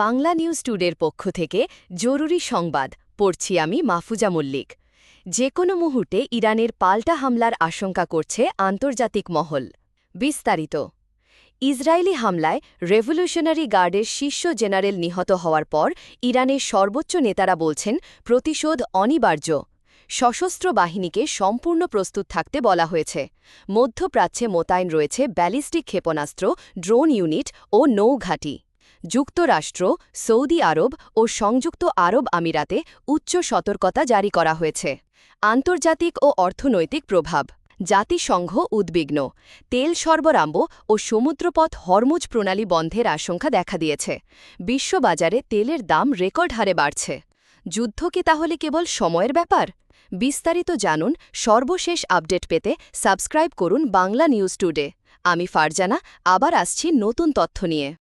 Bangla news টুডের পক্ষ থেকে জরুরি সংবাদ, পড়ছি আমি মাহফুজা মল্লিক। যে কোনো মুহূর্তে ইরানের পাল্টা হামলার আশঙ্কা করছে আন্তর্জাতিক মহল। বিস্তারিত। ইসরায়েলি হামলায় রেভলিউশনারি গার্ডের শীর্ষ জেনারেল নিহত হওয়ার পর ইরানের সর্বোচ্চ নেতারা বলছেন, প্রতিশোধ অনিবার্য। সশস্ত্র বাহিনীকে সম্পূর্ণ প্রস্তুত থাকতে বলা হয়েছে। মধ্যপ্রাচ্যে মোতায়েন রয়েছে ব্যালিস্টিক ক্ষেপণাস্ত্র, ড্রোন ইউনিট ও নৌঘাটি। যুক্তরাষ্ট্র, সৌদি আরব ও সংযুক্ত আরব আমিরাতে উচ্চ সতর্কতা জারি করা হয়েছে। আন্তর্জাতিক ও অর্থনৈতিক প্রভাব, জাতিসংঘ উদ্বিগ্ন, তেল সরবরাহ ও সমুদ্রপথ হরমুজ প্রণালী বন্ধের আশঙ্কা দেখা দিয়েছে। বিশ্ববাজারে তেলের দাম রেকর্ড হারে বাড়ছে। যুদ্ধ কি তাহলে কেবল সময়ের ব্যাপার? বিস্তারিত জানুন, সর্বশেষ আপডেট পেতে সাবস্ক্রাইব করুন বাংলা নিউজ টুডে। আমি ফারজানা, আবার আসছি নতুন তথ্য নিয়ে।